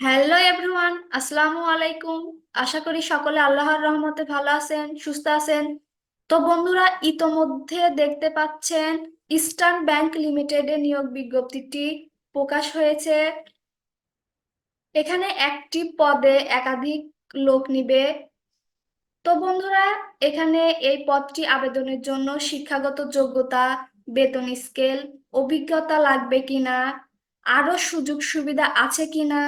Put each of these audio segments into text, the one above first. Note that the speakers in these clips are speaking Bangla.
হ্যালো এভরিওয়ান আসসালামু আলাইকুম আশা করি সকলে আল্লাহর রহমতে ভালো আছেন, সুস্থ আছেন। তো বন্ধুরা, ইতোমধ্যে দেখতে পাচ্ছেন ইস্টার্ন ব্যাংক লিমিটেডের নিয়োগ বিজ্ঞপ্তিটি প্রকাশ হয়েছে। এখানে একটি পদে একাধিক লোক নিবে। তো বন্ধুরা, এখানে এই পদটি আবেদনের জন্য শিক্ষাগত যোগ্যতা, বেতন স্কেল, অভিজ্ঞতা লাগবে কিনা আরও সুযোগ সুবিধা আছে কিনা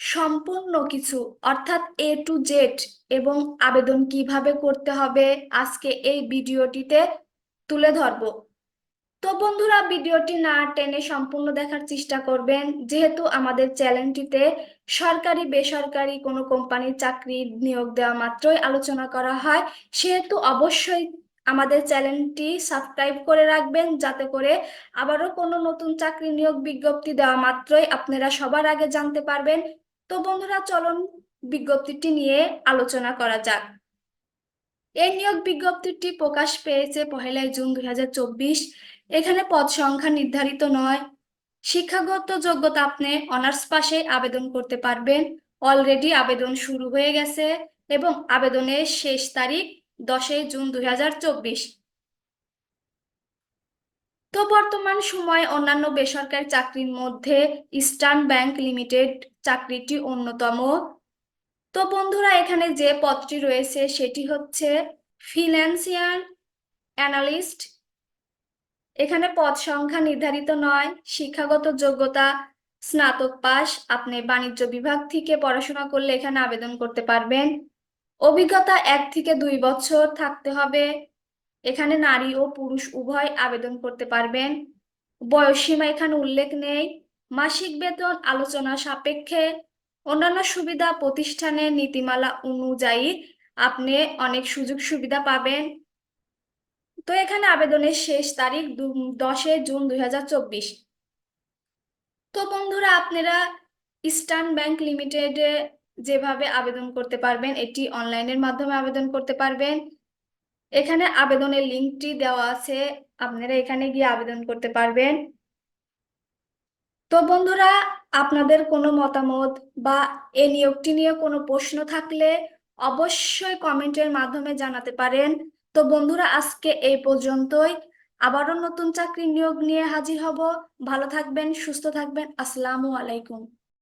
সম্পূর্ণ কিছু, অর্থাৎ এ টু জেড এবং আবেদন কীভাবে করতে হবে, আজকে এই ভিডিওটিতে তুলে ধরব। তো বন্ধুরা, ভিডিওটি না টেনে সম্পূর্ণ দেখার চেষ্টা করবেন। যেহেতু আমাদের চ্যানেলটিতে সরকারি, বেসরকারি কোনো কোম্পানির চাকরি নিয়োগ দেওয়া মাত্রই আলোচনা করা হয়, সেহেতু অবশ্যই আমাদের চ্যানেলটি সাবস্ক্রাইব করে রাখবেন, যাতে করে আবারও কোনো নতুন চাকরি নিয়োগ বিজ্ঞপ্তি দেওয়া মাত্রই আপনারা সবার আগে জানতে পারবেন। তো বন্ধুরা চলুন বিজ্ঞপ্তিটি নিয়ে আলোচনা করা যাক। এই নিয়োগ বিজ্ঞপ্তিটি প্রকাশ পেয়েছে পহেলাই জুন দুই হাজার চব্বিশ। এখানে পদ সংখ্যা নির্ধারিত নয়। শিক্ষাগত যোগ্যতা আপনি অনার্স পাশে আবেদন করতে পারবেন। অলরেডি আবেদন শুরু হয়ে গেছে এবং আবেদনের শেষ তারিখ দশই জুন দুই হাজার চব্বিশ। তো বর্তমান সময়ে অন্যান্য বেসরকারি চাকরির মধ্যে ইস্টার্ন ব্যাংক লিমিটেড চাকরিটি অন্যতম। তো বন্ধুরা, এখানে যে পদটি রয়েছে সেটি হচ্ছে ফিনান্সিয়াল অ্যানালিস্ট। এখানে পদ সংখ্যা নির্ধারিত নয়, শিক্ষাগত যোগ্যতা স্নাতক পাস, আপনি বাণিজ্য বিভাগ থেকে পড়াশোনা করলে এখানে আবেদন করতে পারবেন। অভিজ্ঞতা এক থেকে দুই বছর থাকতে হবে। এখানে নারী ও পুরুষ উভয় আবেদন করতে পারবেন। বয়সীমা এখানে উল্লেখ নেই। মাসিক বেতন আলোচনা সাপেক্ষে। অন্যান্য সুবিধা প্রতিষ্ঠানের নীতিমালা অনুযায়ী আপনি অনেক সুযোগ সুবিধা পাবেন। তো এখানে আবেদনের শেষ তারিখ দশে জুন দুই হাজার চব্বিশ। তো বন্ধুরা, আপনারা ইস্টার্ন ব্যাংক লিমিটেডে যেভাবে আবেদন করতে পারবেন, এটি অনলাইনের মাধ্যমে আবেদন করতে পারবেন। এখানে আবেদনের লিঙ্কটি দেওয়া আছে, আপনারা এখানে গিয়ে আবেদন করতে পারবেন। তো বন্ধুরা, আপনাদের কোনো মতামত বা এ নিয়োগটি নিয়ে কোনো প্রশ্ন থাকলে অবশ্যই কমেন্টের মাধ্যমে জানাতে পারেন। তো বন্ধুরা, আজকে এই পর্যন্তই। আবারও নতুন চাকরি নিয়োগ নিয়ে হাজির হব। ভালো থাকবেন, সুস্থ থাকবেন। আসসালামু আলাইকুম।